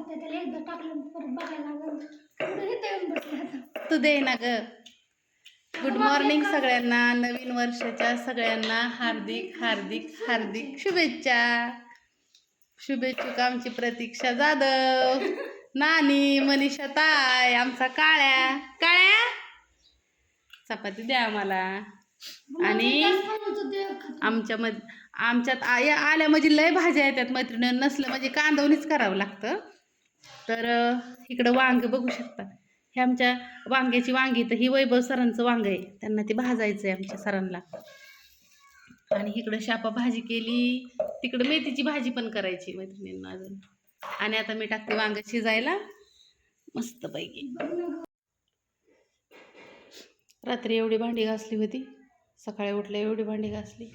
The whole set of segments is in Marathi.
होते त्याला एकदा टाकलं परत बघायला लागलं. पुढे इथे येऊन बसले आता? तू दे ना ग. गुड मॉर्निंग सगळ्यांना नवीन वर्षाच्या सगळ्यांना हार्दिक हार्दिक हार्दिक शुभेच्छा. शुभेच्छुक आमची प्रतीक्षा जाधव. नानी मनीषा ताय आमचा काळ्या. काळ्या? चपाती द्या आम्हाला. आणि आमच्या मध आमच्यात आल्या म्हणजे लय भाज्या येतात मैत्रिणी नसलं म्हणजे कांदवणीच करावं लागतं. तर इकडं वांग बघू शकता. हे आमच्या वांग्याची वांगी तर ही वैभव सरांचं वांग आहे. त्यांना ते भाजायचं आहे आमच्या सरांना. आणि इकडं शापा भाजी केली. तिकडं मेथीची भाजी पण करायची मैत्रिणींना अजून. आणि आता मी टाकते वांग शिजायला. मस्त पैकी. रात्री एवढी भांडी घासली होती. सकाळी उठल्या एवढी भांडी घासली.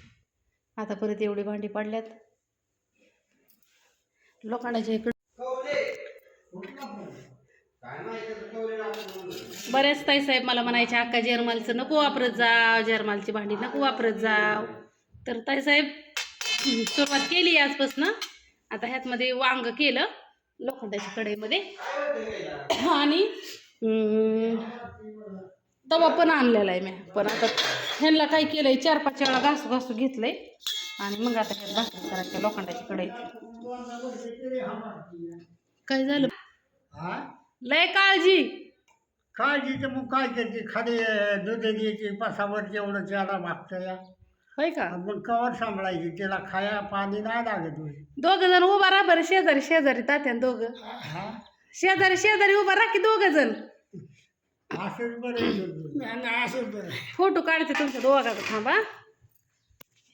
आता परत एवढी भांडी पडल्यात. लोखंडाच्या जे बऱ्याच ताई साहेब मला म्हणायचे अक्का जर्मालचं नको वापरत जा जर्मालची भांडी नको वापरत जाव. तर ताई साहेब सुरुवात केली आजपासून. आता ह्यातमध्ये वांग केलं लोखंडाच्या कढईमध्ये. आणि तवा पण आणलेला आहे मी. पण आता ह्यांना काय केलंय चार पाच वेळा घासू घासू घेतलंय. आणि मग आता ह्यात भाकरी करायच्या लोखंडाची कढई. काय झालं? हा? लय काळजी. काळजीचं मग काय करते? खाली दूध द्यायची पासावर एवढं ज्यादा मागतं या. होय का? मग कवर सांभाळायची त्याला खाया पाणी नाही लागत होय. दोघ जण उभा राहा बरं शेजारी शेजारी तात्यान दोघं. हा? शेजारी शेजारी उभा राहा की दोघ जण. असंच बरं आहे. असंच बरं आहे. फोटो काढते तुमच्या दोघाचा थांबा.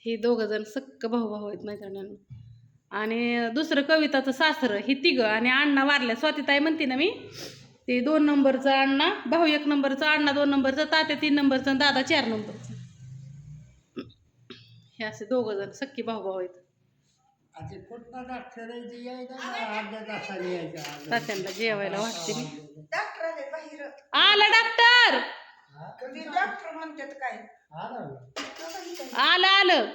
ही दोघं जण सक्क भाऊ भाऊ आहेत मैत्रिणींना. आणि दुसरं कविताचं सासरं ही तिघं आणि अण्णा वारल्या. स्वातीताई म्हणते ना मी ते दोन नंबरचा अण्णा भाऊ एक नंबरचा अण्णा दोन नंबरचा तात्या तीन नंबरचा आणि दादा चार नंबरचा. हे असे दोघं जण सक्की भाऊ भाऊ आहेत. आता कुठला डॉक्टर आहे ते यायला? ना अर्ध्या तासाने यायचं अर्ध्या तात्यांना जेवायला वाटते मी. डॉक्टर आले बाहेर. आला डॉक्टर! कधी डॉक्टर म्हणतात काय? ना. आलं आलं आता म्हणलं अर्ध्या तासाने यायचं.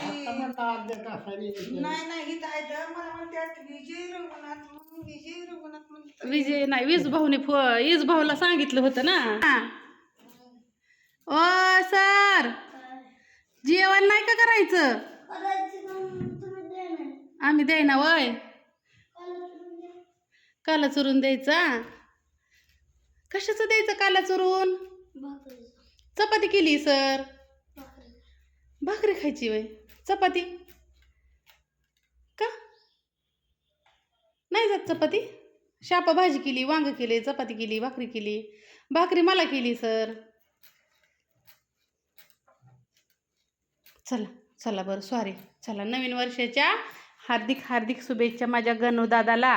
नाही. नाही इथं आहे तर मला म्हणतात विजय रघुनाथ म्हणून विजय रघुनाथ म्हणतात विजय नाही वीज भाऊने फो वीज भाऊला सांगितलं होतं ना. ओ सर जेवण नाही का करायचं? आम्ही द्याय ना वय. काला चुरून द्यायचा? कशाचं द्यायचं काला चुरून? चपाती केली सर. भाकरी खायची वय. चपाती? का? नाही जात चपाती? शापा भाजी केली वांग केले चपाती केली भाकरी केली. भाकरी मला केली सर. चला चला बरं सॉरी चला नवीन वर्षाच्या हार्दिक हार्दिक शुभेच्छा माझ्या गणू दादाला.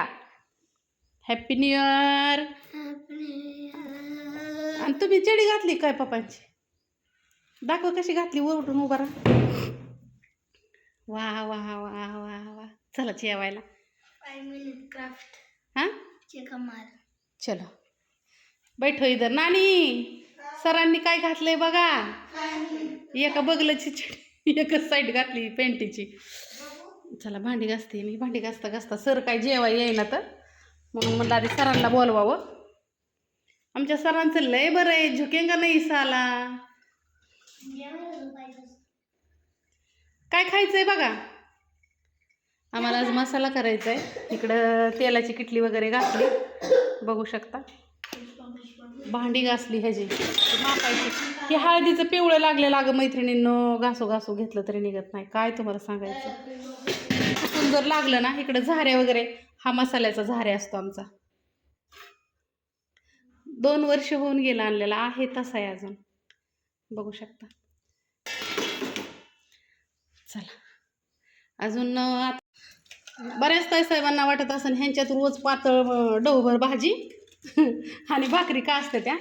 हॅपी न्यू इयर आणि तुम्ही चडी घातली काय पप्पांची? दाखव कशी घातली उठून उभा राहा. वा वा वा वा वा चला जेवायला. क्राफ्ट हां? चलो. बैठो इधर. नानी सरांनी काय घातलंय बघा. एका बगलाची छडी एकच साईड घातली पेंटीची. चला भांडी घासते मी. भांडी घासता घासता सर काय जेवा येईना तर. म्हणून म्हणलं आधी सरांना बोलवावं. आमच्या सरांचं लय बरं आहे. झुकेंगा नाही साला? काय खायचंय बघा? आम्हाला आज मसाला करायचा आहे इकडं तेलाची किटली वगैरे घातली बघू शकता. भांडी घासली ह्याची. मापायची. हे हळदीचं पिवळं लागलेलं अगं मैत्रिणींनो. घासू घासू घेतलं तरी निघत नाही. काय तुम्हाला सांगायचं? चुकून जर लागलं ना इकडं झाऱ्या वगैरे हा मसाल्याचा झाऱ्या असतो आमचा. दोन वर्ष होऊन गेला आणलेला. आहे तसा आहे अजून. बघू शकता. चला. अजून आता बऱ्याच ताई साहेबांना वाटत असेल ह्यांच्यात रोज पातळ डोभर भाजी आणि भाकरी का असते त्या?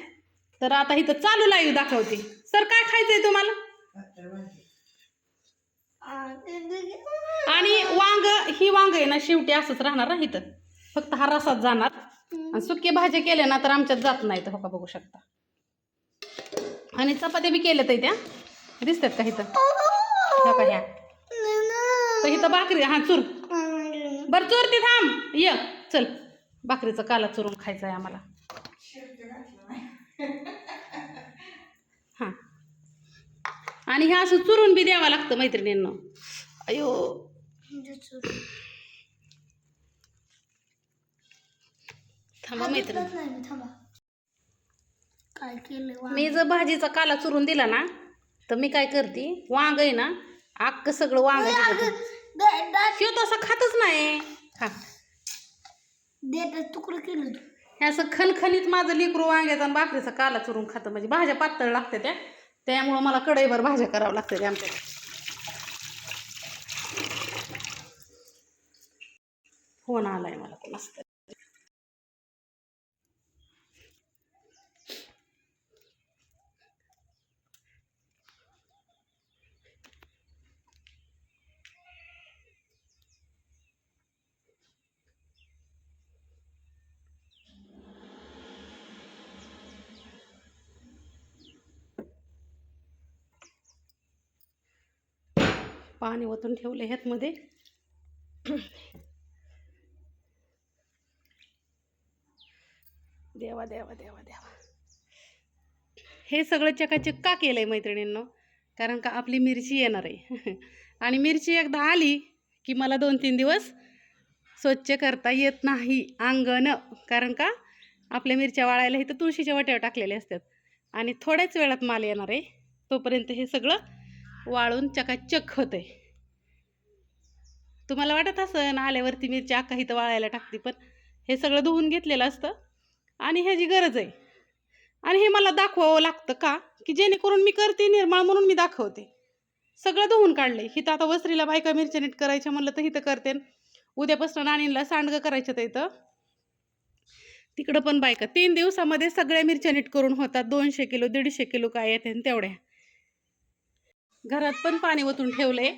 तर आता इथं चालू लाईव्ह दाखवते. सर काय खायचंय तुम्हाला? आणि वांग ही वांग आहे ना शेवटी असंच राहणार ना इथं. फक्त हा रसात जाणार. आणि सुके भाज्या केल्या ना तर आमच्यात जात नाही तर हो का बघू शकता. आणि चपात्या बी केल्या त्या. दिसतात का इथं? हो ह्या? तर इथं भाकरी हा चूर. बरं चोर ती थांब. ये चल. भाकरीचा काला चुरून खायचा आहे आम्हाला. हां. आणि हे असं चुरून बी द्यावं लागतं मैत्रिणींना. अयो. थांबा मैत्रीण. काय केलं मी जर भाजीचा काला चुरून दिला ना तर मी काय करते? वांग आहे ना अख्खं सगळं वांग शिव तसं खातच नाही. खा. देत तुकडं केलं हे असं खणखणीत माझं लिकरू वांग्याचा आणि भाकरीचा काला चुरून खातं. म्हणजे भाज्या पातळ लागते त्या. त्यामुळं मला कढईभर भाज्या करावं लागतं त्या आमच्या फोन आलाय मला कोणाच पाणी ओतून ठेवलं ह्यातमध्ये. देवा देवा देवा देवा. हे सगळं चकाचक का केलं आहे मैत्रिणींनो कारण का आपली मिरची येणार आहे. आणि मिरची एकदा आली की मला दोन तीन दिवस स्वच्छ करता येत नाही अंगण कारण का आपल्या मिरच्या वाळायला इथं तुळशीच्या वाट्यावर टाकलेल्या असतात. आणि थोड्याच वेळात माल येणार आहे. तोपर्यंत हे सगळं वाळून चकाचक होते आहे तुम्हाला वाटत असं आल्यावरती मिरची अख्खा इथं वाळायला टाकते पण हे सगळं धुवून घेतलेलं असतं आणि ह्याची गरज आहे. आणि हे मला दाखवावं लागतं का? की जेणेकरून मी करते निर्माण म्हणून मी दाखवते. सगळं धुवून काढले हिथं आता वस्त्रीला बायका मिरच्या नीट करायच्या म्हणलं तर इथं करते. उद्यापासून नाणीला सांडगं करायचं तर इथं. तिकडं पण बायका तीन दिवसामध्ये सगळ्या मिरच्या नीट करून होतात. दोनशे किलो दीडशे किलो काय येते आणि तेवढ्या. घरात पण पाणी ओतून आहे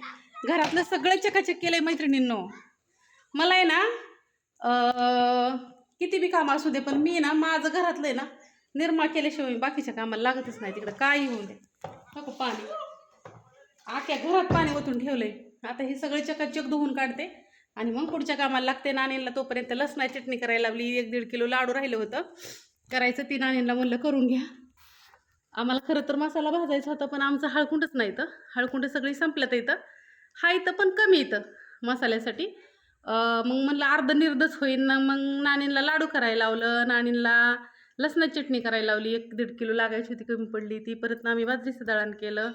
घरातलं सगळं चकाचक केलं आहे मैत्रिणींनो. मला आहे ना किती बी कामं असू दे पण मी ना माझं घरातलं आहे ना निर्मा केल्याशिवाय मी बाकीच्या कामाला लागतच नाही. तिकडं काही होऊ दे. नको पाणी. आख्या घरात पाणी ओतून आहे आता हे सगळे चकाचक धुवून काढते. आणि मग पुढच्या कामाला लागते. नाणीला तोपर्यंत लसणा चटणी करायला लावली. एक दीड किलो लाडू राहिलं होतं. करायचं ती नाणीला म्हणलं करून घ्या. आम्हाला खरं तर मसाला भाजायचा होता पण आमचं हळकुंडच नाही तर हळकुंड सगळी संपल्यात इथं. हा इथं पण कमी इथं मसाल्यासाठी. मग म्हणलं अर्ध निर्धच होईल ना मग नाणींला लाडू करायला लावलं. नाणींला लसणाची चटणी करायला लावली. एक दीड किलो लागायची होती कमी पडली. ती परत आम्ही बाजरीचं दळण केलं.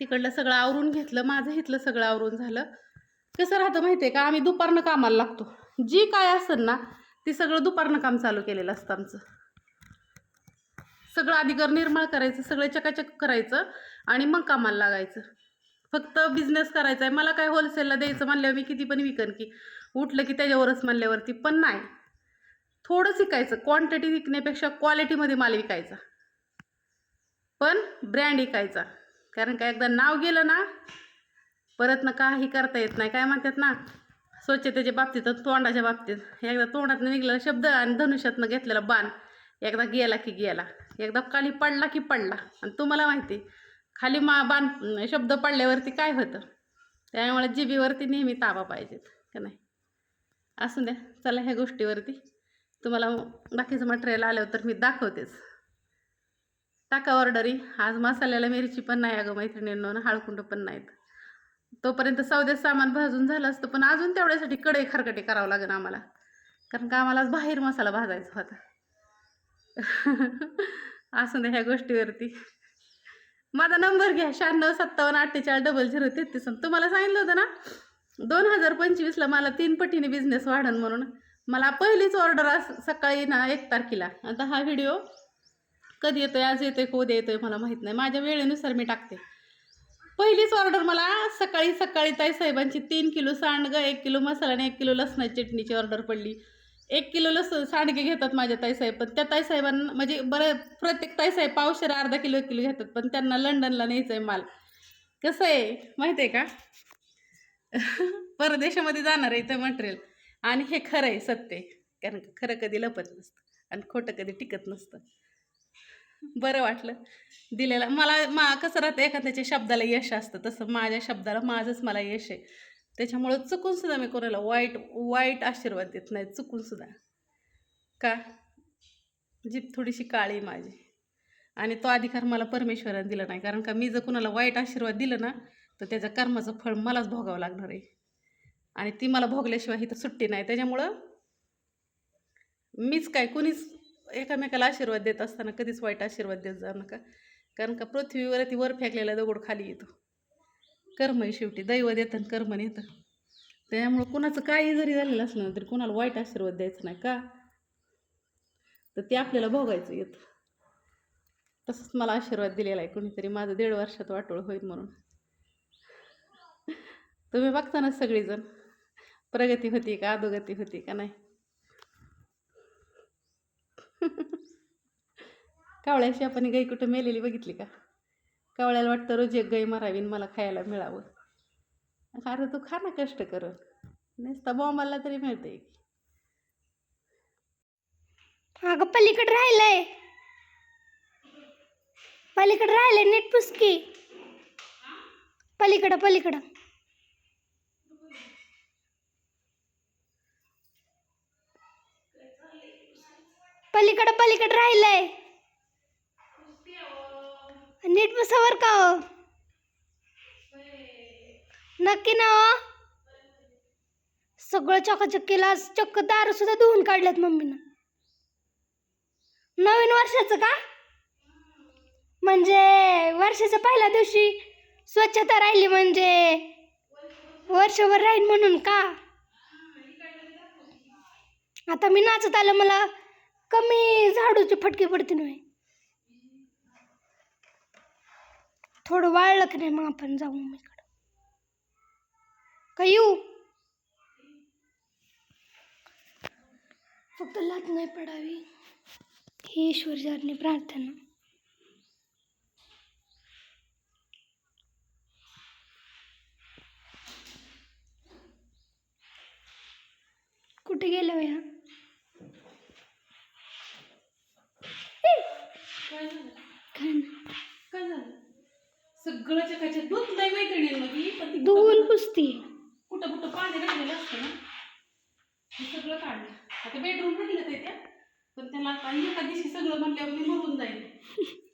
तिकडलं सगळं आवरून घेतलं. माझं इथलं सगळं आवरून झालं. कसं राहतं माहिती आहे का? आम्ही दुपारनं कामाला लागतो. जी काय असेल ना ते सगळं दुपारनं काम चालू केलेलं असतं आमचं. सगळं आधी घर करायचं सगळं चकाचक करायचं आणि मग कामाला लागायचं. फक्त बिझनेस करायचा आहे. मला काय होलसेलला द्यायचं म्हणल्यावर मी किती पण विकन की उठलं की त्याच्यावरच म्हणल्यावरती पण नाही. थोडंच विकायचं क्वांटिटी विकण्यापेक्षा क्वालिटीमध्ये माल विकायचा. पण ब्रँड विकायचा. कारण का एकदा नाव गेलं ना परत ना काही करता येत नाही. काय म्हणतात ना स्वच्छतेच्या बाबतीत तोंडाच्या बाबतीत. एकदा तोंडातनं निघलेला शब्द आणि धनुष्यातनं घेतलेला बाण. एकदा गेला की गेला. एकदा खाली पडला की पडला. आणि तुम्हाला माहिती आहे, खाली मा बाण शब्द पडल्यावरती काय होतं? त्यामुळे जिबीवरती नेहमी ताबा पाहिजेत का नाही? असू द्या चला ह्या गोष्टीवरती. तुम्हाला बाकीचं मटेरियल आल्यावर तर मी दाखवतेच. टाका ऑर्डरी आज मसाल्याला मिरची पण नाही अगं मैत्रिणींनो ना पण नाहीत. तोपर्यंत सौद्यात सामान भाजून झालं असतं पण अजून तेवढ्यासाठी कढई खरकटे करावं लागेल आम्हाला. कारण का आम्हाला आज बाहेर मसाला भाजायचा होता. असं द्या ह्या गोष्टीवरती. माझा नंबर घ्या शहाण्णव सत्तावन्न अठ्ठेचाळीस डबल झिरो तेहतीस. तुम्हाला सांगितलं होतं ना दोन हजार पंचवीसला मला तीन पटीने बिझनेस वाढन म्हणून. मला पहिलीच ऑर्डर आज सकाळी ना एक तारखेला. आता हा व्हिडिओ कधी येतोय आज येतोय का उद्या येतोय मला माहीत नाही. माझ्या वेळेनुसार मी टाकते. पहिलीच ऑर्डर मला सकाळी सकाळी ताई साहेबांची तीन किलो सांडगं एक किलो मसाला आणि एक किलो लसणाची चटणीची ऑर्डर पडली. एक किलो लस सांडगे घेतात माझ्या ताईसाहेब पण त्या ताईसाहेबांना म्हणजे बरं प्रत्येक ताईसाहेब पावशेर अर्धा किलो एक किलो घेतात पण त्यांना लंडनला न्यायचं आहे माल. कसं आहे माहिती आहे का? परदेशामध्ये जाणार आहे इथं मटेरियल आणि हे खरं आहे सत्य आहे. कारण खरं कधी लपत नसतं आणि खोटं कधी टिकत नसतं. बरं वाटलं. दिलेलं मला मा कसं राहतं एखाद्याच्या शब्दाला यश असतं तसं माझ्या शब्दाला माझंच मला यश आहे. त्याच्यामुळं चुकून सुद्धा मी कोणाला वाईट वाईट आशीर्वाद देत नाही चुकून सुद्धा. का? जीभ थोडीशी काळी माझी. आणि तो अधिकार मला परमेश्वराने दिला नाही. कारण का मी जर कुणाला वाईट आशीर्वाद दिलं ना तर त्याच्या कर्माचं फळ मलाच भोगावं लागणार आहे. आणि ती मला भोगल्याशिवाय ही तर सुट्टी नाही. त्याच्यामुळं मीच काय कुणीच एकामेकाला आशीर्वाद देत असताना कधीच वाईट आशीर्वाद देत जाऊ नका. कारण का पृथ्वीवरती वर फेकलेला दगड खाली येतो. कर्म आहे शेवटी. दैव देतं कर्म नेतं. त्यामुळं कुणाचं काही जरी झालेलं असलं ना तरी कुणाला वाईट आशीर्वाद द्यायचा नाही का? तर ते आपल्याला भोगायचं येतं. तसंच मला आशीर्वाद दिलेला आहे कोणीतरी. माझं दीड वर्षात वाटोळ होईल म्हणून. तुम्ही बघता ना सगळीजण. प्रगती होती का अधोगती होती का नाही? कावळ्याशी आपण गाई कुठं मेलेली बघितली का? कावळ्याला वाटतं रोज एक गाई मारावी मला खायला मिळावं. अरे तू खा ना कष्ट करून. नुसता बॉम्बाला तरी मिळते अगं पलीकडे राहिलंय. पलीकडे राहिलंय नीट पुसकी. पलीकडं पलीकडं. पलीकडं पलीकडं राहिलंय. नीट पुसावर का हो? नक्की ना हो. सगळं चकाचक चक्क दारू सुद्धा धुवून काढल्यात मम्मीनं. नवीन वर्षाचं का? म्हणजे वर्षाच्या पहिल्या दिवशी स्वच्छता राहिली म्हणजे वर्षभर राहील म्हणून का? आता मी नाचत आलं मला कमी झाडूची फटके पडते नाही थोडं वाळलं की नाही मग आपण जाऊ मम्मीकडं का येऊ? फक्त लात नाही पडावी. ही ईश्वरचरणी प्रार्थना. कुठे गेलो या काय नाही. काय झालं? सगळं चकाच्या दूध नाही मैत्रिणींमध्ये पण ती धुवून पुसती. कुठं कुठं पाणी राहिलेलं असतं ना हे सगळं काढलं. आता बेडरूम राहिलं ते त्या पण त्याला आता एका दिवशी सगळं म्हणल्यावर मी मरून जाईल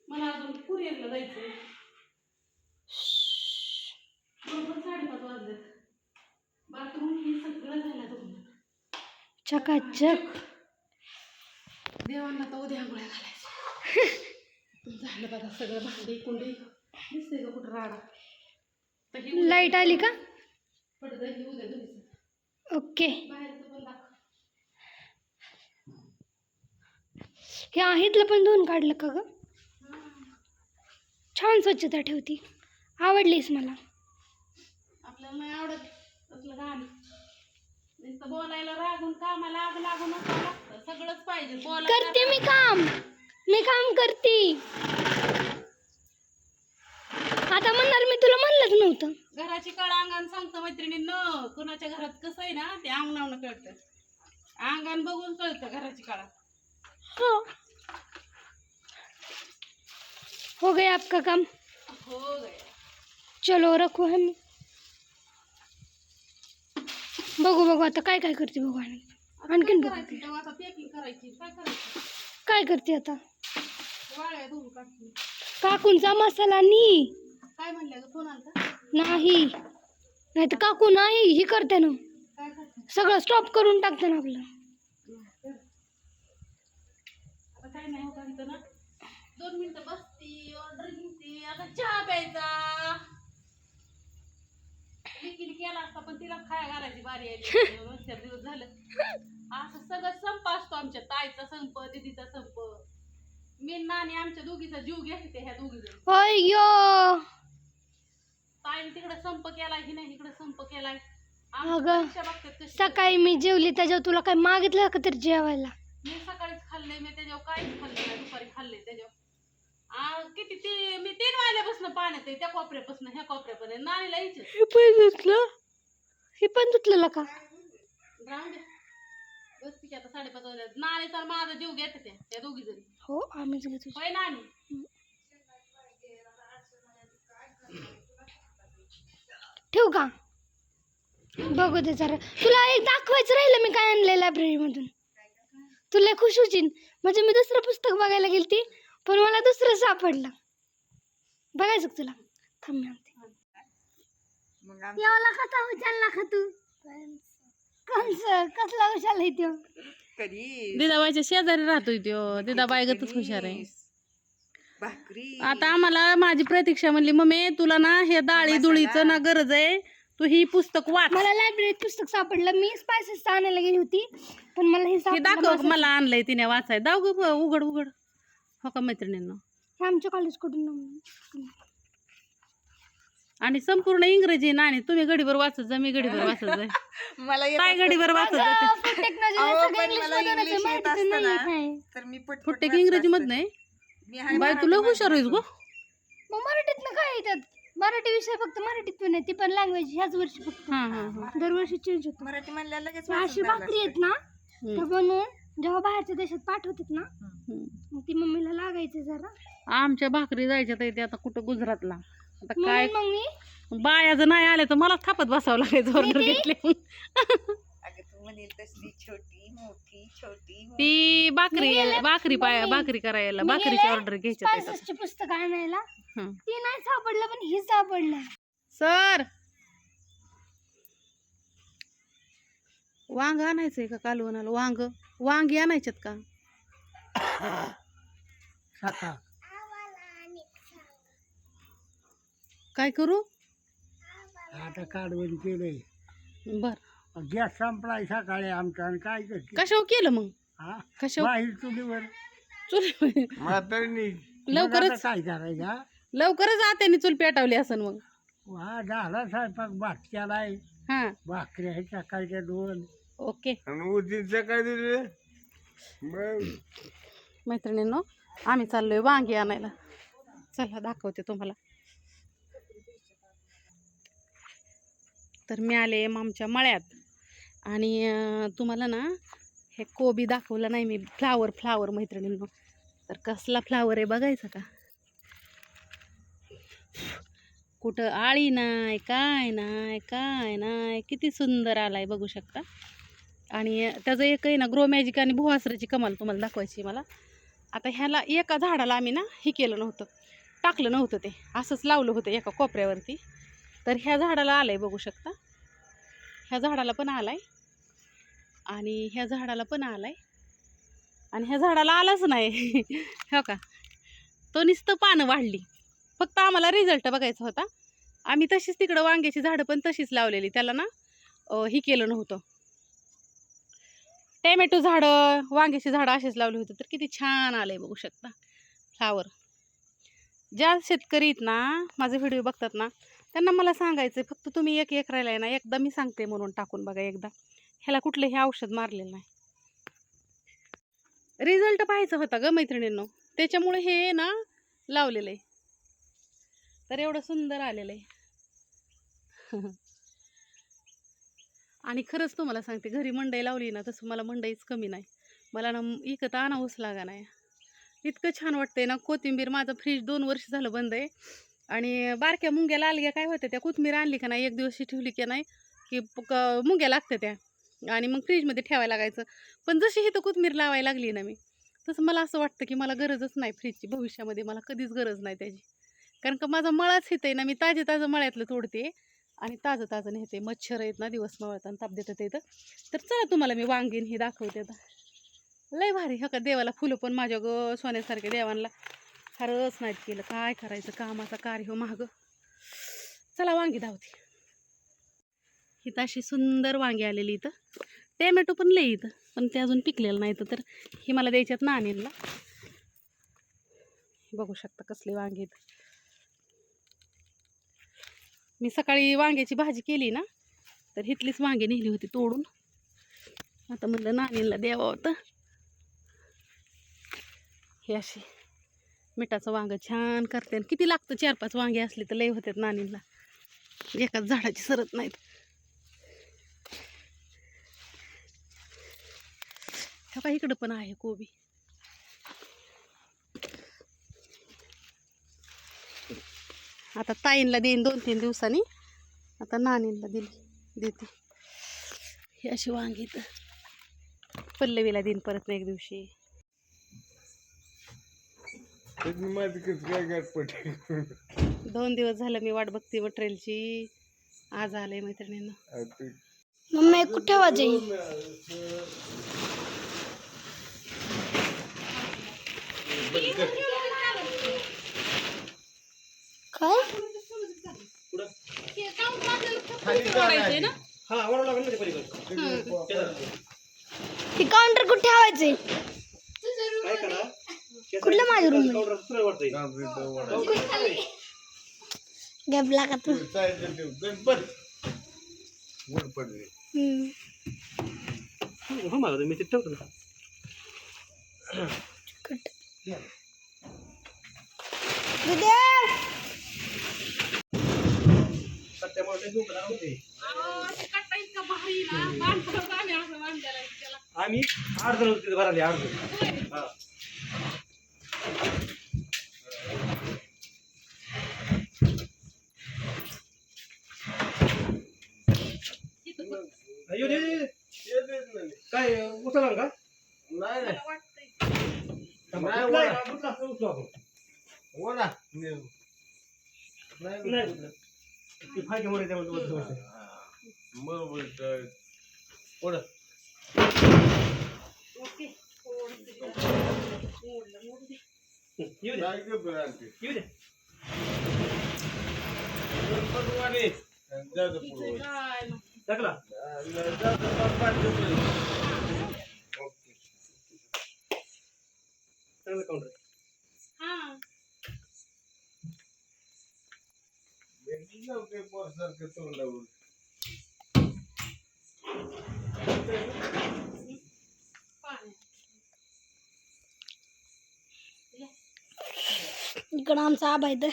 मला अजून कुरिअरला जायचंय. बरोबर साडेपाच वाजलेत. बाथरूम हे सगळं झालं तुम्ही चकाचक. देवांना तर उद्या आंघोळ्या घालायच्या. झालं बघा सगळं भांडी कुंडी. दिसतंय का कुठं राडा? तर हे उद्या- लाइट आली का? पडदं हे उद्या धुयचं ओके. बाहेरचं पण दाखव. हे आहेतलं पण धुवून काढलं का ग? छान स्वच्छता ठेवती. आवडलीस मला. आपल्याला नाही आवडत. असलं गाणं नुसतं बोलायला रागून कामाला आग लागून असावं लागतं. सगळंच पाहिजे. बोलायला करते मी काम. मी काम करते. आता म्हणणार मी तुला म्हणलंच नव्हतं. घराची कळ अंगण सांगतो मैत्रिणी न कुणाच्या घरात कसं आहे ना ते अंगणावनं कळतं. अंगण बघून कळतं घराची कळा. हो. हो गया आपका काम. हो गया. चलो रखो हम बघू बघू आता काय काय करते बघू आणि आणखीन बघू करायची? तेव्हा आता पॅकिंग करायची. काय करायचं? काय करते आता? वाळ्या धुवून काढते. काकूंचा मसाला नी. काय म्हणलं ग फोन आलता? नाही. नाही तर काकू नाही ही करते ना. काय करते? सगळं स्टॉप करून टाकते ना आपलं. आता काय नाही होत इथं ना. दोन मिनिटं बसती ऑर्डर घेते आता चहा प्यायचा. लिकिन केला असता पण तिला खाया घालायची बारी आली. दोन चार दिवस झालं. असं सगळं संप असतो आमच्या ताईचा संप दिदीचा संप. मी नानी आमच्या दोघीचा जीव घेते ह्या दोघी अय्यो! ताईने तिकडे संप केलाय ही नाही इकडे संप केलाय. अगं. आमच्या बघतात कशी सकाळी मी जेवली त्याच्यावर तुला काय मागितलं का तरी जेवायला? मी सकाळीच खाल्ले मी त्याच्यावर काहीच खाल्ले नाही दुपारी खाल्ले त्याच्यावर. आ, किती ते मी तीन वाजल्यापासून पाण्यात आहे त्या कोपऱ्यापासून ह्या कोपऱ्यापर्यंत. नानीला यायचं हे पण धुतलं? हे पण धुतलेलं का? राहून दे. आता साडेपाच वाजल्या नानी तर माझा जीव घेते त्या त्या दोघी जणी. हो आम्हीच घेतो होय नानी? ठेवू का? बघू दे जरा. तुला एक दाखवायचं राहिलं मी काय आणलंय लायब्ररीमधून तुला खुश होशील. म्हणजे मी दुसरं पुस्तक बघायला गेलती पण मला दुसरं सापडलं. बघायचं तुला? थांब एवढा कसा उचलला का तू. कंस कसला उचलला तो कधी? दिदाबाईच्या शेजारी राहतोय त्यो. दिदाबाई गतच हुशार आहे. भाकरी. आता आम्हाला माझी प्रतीक्षा म्हणली मम्मी तुला ना हे डाळी दुळीचं ना गरज आहे. तू ही पुस्तक वाच. मला लायब्ररीत पुस्तक सापडलं. मी स्पायसेस आणायला गेली होती पण मला हे हे सापडलं दाखव माझं- मला आणलंय तिने वाचाय. दाव ग ब- उघड उघड. हो का मैत्रिणींनो? हे आमच्या कॉलेजकडून आणलं. आणि संपूर्ण इंग्रजी ना आणि तुम्ही गडीभर वाचत जा मी गडीभर वाचत जाय. मला येत काय असतं. वाचत जाते? अहो, पण मला आहे, येत असतं ना. तर मी पटपट फुट्टे वाचत इंग्रजी असते. मध नाही मी आहे बाई तुला मराठी हुशार होईस गो. मग मराठीतनं काय येतात मराठी विषय फक्त मराठीतून आहे ती पण लँग्वेज ह्याच वर्षी फक्त. हा हा हा. दरवर्षी चेंज होतो. मराठी म्हणल्या लगेच अशी वाचून भाकरी आहेत. ना हम्म. त्या बनवून जेव्हा बाहेरच्या देशात पाठवतात ना हम्म. मग ती मम्मीला लागायचे जरा. आमच्या भाकरी जायच्या तर ते आता कुठं गुजरातला. आता काय? म्हणून मग मी बाया जर नाही आल्या तर मला थापत बसावं लागायचं ऑर्डर घेतली. अगं तू म्हणेल तसली छोटी. मोठी छोटी मोठी. ती भाकरी गेले- भाकरी पाय भाकरी करायला मी भाकरीची गेले ऑर्डर त्याच्यात. स्पायसेसची पुस्तक आणायला. हं. ती नाही सापडलं पण ही सापडलं. सर! वांग आणायचंय का कालवणाला? वांग वांगी आणायच्यात का? काय करू? आता काढवण केलंय. बर. गॅस संपलाय सकाळी आमचा आणि काय करते? कशावर केलं मग? हा? कशावर? बाहेर चुलीवर. चूल म्हातारीने. लवकरच काय करायचं हा? लवकरच आत्याने चूल पेटवली असन मग. हा झाला स्वयंपाक भात केलाय. हा. भाकरी आहे सकाळच्या दोन. ओके. आणि उद्या काय दिले. मैत्रिणींनो आम्ही चाललोय वांगी आणायला. चला दाखवते तुम्हाला. तर मी आले आमच्या मळ्यात. आणि तुम्हाला ना हे कोबी दाखवलं नाही मी फ्लावर फ्लावर मैत्रिणींनो. तर कसला फ्लावर आहे बघायचं का? कुठं आळी नाही काय नाही काय नाही किती सुंदर आला आहे बघू शकता. आणि त्याचं एक आहे ना ग्रो मॅजिक आणि भुवासराची कमाल तुम्हाला दाखवायची मला. आता ह्याला एका झाडाला आम्ही ना हे केलं नव्हतं टाकलं नव्हतं ते. असंच लावलं होतं एका कोपऱ्यावरती. तर ह्या झाडाला आलं आहे बघू शकता. ह्या झाडाला पण आला आहे आणि ह्या झाडाला पण आला आहे आणि ह्या झाडाला आलाच नाही. हो का? तो नुसतं पानं वाढली. फक्त आम्हाला रिझल्ट बघायचा होता. आम्ही तशीच तिकडं वांग्याची झाडं पण तशीच लावलेली. त्याला ना हे केलं नव्हतं. टॅमॅटो झाडं वांग्याची झाडं असेच लावली होती. तर किती छान आलंय बघू शकता. फ्लावर ज्या शेतकरी आहेत ना माझे व्हिडिओ बघतात ना त्यांना मला सांगायचं फक्त तुम्ही एक एक राहिलाय ना एकदा मी सांगते म्हणून टाकून बघा एकदा. ह्याला कुठलंही औषध मारलेलं नाही. रिझल्ट पाहायचा होता ग मैत्रिणींनो. त्याच्यामुळे हे ना लावलेलं आहे. तर एवढं सुंदर आलेलं आहे. आणि खरंच तुम्हाला सांगते घरी मंडई लावली ना तसं मला मंडईच कमी नाही. मला ना इकत आणावंच लागा नाही इतकं छान वाटतंय ना कोथिंबीर माझं फ्रीज दोन वर्ष झालं बंद आहे. आणि बारक्या मुंग्या लालग्या काय होत्या त्या? कोथिंबीर आणली का नाही? एक दिवशी ठेवली की नाही? की क- मुंग्या लागत्या त्या. आणि मग फ्रीजमध्ये ठेवायला लागायचं. पण जशी ही तर कोथमीर लावायला लागली ना मी तसं मला असं वाटतं की मला गरजच नाही फ्रीजची. भविष्यामध्ये मला कधीच गरज नाही त्याची. कारण का माझा मळाच येते ना मी ताजे ताजं मळ्यातलं तोडते आणि ताजं ताजं नेते मच्छर आहेत ना दिवस मळत आणि ताप देतात येतं तर. चला तुम्हाला मी वांगीन हे दाखवते आता. लय भारी हका का? देवाला फुलं पण माझ्या ग सोन्यासारख्या देवांना. फारच नाहीत केलं. काय करायचं? कामाचा कार्य हो महाग चला वांगी धावते. इथं अशी सुंदर वांगी आलेली इथं. टॅमॅटो पण लय इथं पण ते अजून पिकलेलं नाही इथं तर ही मला द्यायच्यात ना आणला बघू शकता कसली वांगी मी सकाळी वांग्याची भाजी केली ना तर हिथलीच वांगी नेली होती तोडून. आता म्हणलं नानीला द्यावं होतं. हे अशी मिठाचं वांगं छान करते. आणि किती लागतं? चार पाच वांगे असले तर लय होतात नानीला एकाच झाडाची सरत नाहीत. हे का इकडं पण आहे कोबी? आता ताईंला देईन दोन तीन दिवसांनी. आता नानीला दिली देते. ही अशी वांगी तर पल्लवीला देईन परत एक दिवशी. दोन दिवस झालं मी वाट बघते मटेरियलची आज आलंय मैत्रिणींना. मम्मी कुठे वाजे काय? ना? हे काउंटर कुठे ठेवायचे कुठलं माझ्या रूम गॅबला का तू. हम्म. कुठं? विद्या! आम्ही आठ आम्ही होतो तिथे भराले आठ जण हा. येऊ दे, येऊ दे. काय उचला का नाही नाही थांबा, नाही, उचला, वळा. उचला, उचला आपण. हो ना नाही. ते फायद्यामुळे त्यामध्ये वरती बसते. पुढं येऊ दे. येऊ दे. टाकला चांगलं काउंटर इकडं आमचा आबा इथं.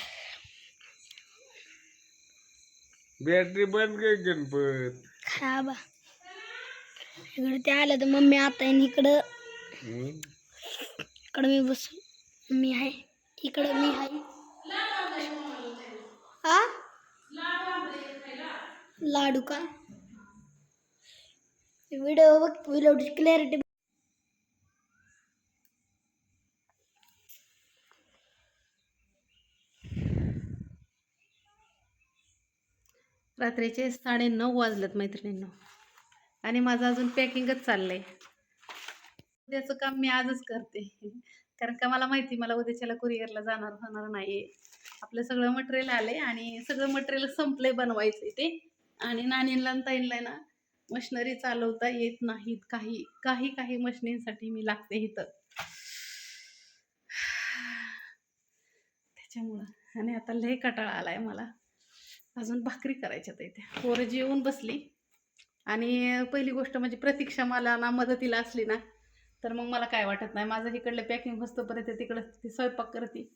बॅटरी बंद कर गणपत. काय आबा इकडे ते आलं तर मम्मी आता आहे इकडं इकडं मी बसून. मी आहे. इकडं मी आहे आ लाडू का? व्हिडिओ बघ व्हिडिओची क्लॅरिटी रात्रीचे साडे नऊ वाजलेत मैत्रिणींनो. आणि माझं अजून पॅकिंगच चाललंय. उद्याचं काम मी आजच करते. कारण का मला माहिती मला उद्याच्याला कुरिअरला जाणार होणार नाही आपलं सगळं मटेरियल आलंय आणि सगळं मटेरियल संपलंय बनवायचंय ते. आणि नाणींला आणि ताईंला ना मशिनरी चालवता येत नाहीत. काही काही काही मशिनींसाठी मी लागते इथं. त्याच्यामुळं. आणि आता लय कटाळा आलाय मला. अजून भाकरी करायच्या तर इथे पोरं जेवून बसली. आणि पहिली गोष्ट म्हणजे प्रतीक्षा मला ना मदतीला असली ना तर मग मला काय वाटत नाही. माझं इकडलं पॅकिंग होस्तोपर्यंत तिकडं ती स्वयंपाक करते.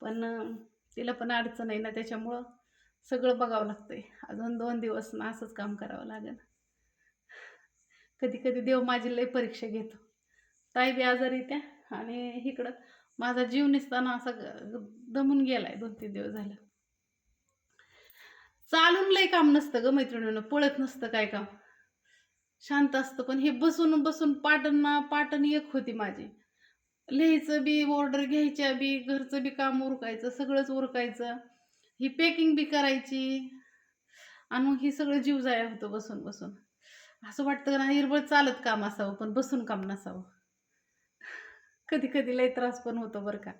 पण तिला पण अडचण आहे ना त्याच्यामुळं. सगळं बघावं लागतंय. अजून दोन दिवस ना असंच काम करावं लागेल. कधी कधी देव माझी लय परीक्षा घेतो. ताई बी आजारी त्या. आणि इकडं माझा जीव निसताना असा दमून गेलाय दोन तीन दिवस झालं. चालून लय काम नसतं ग मैत्रिणीनं पळत नसतं काय काम. शांत असतं पण हे बसून बसून पाटण ना पाटण एक होती माझी. लिहायचं बी ऑर्डर घ्यायच्या बी घरचं बी काम उरकायचं सगळंच उरकायचं. ही पॅकिंग बी करायची. आणि मग ही सगळं जीव जाया होतं बसून बसून. असं वाटतं ना हिरबळ चालत काम असावं पण बसून काम नसावं. कधी कधी लय त्रास पण होतो बरं का.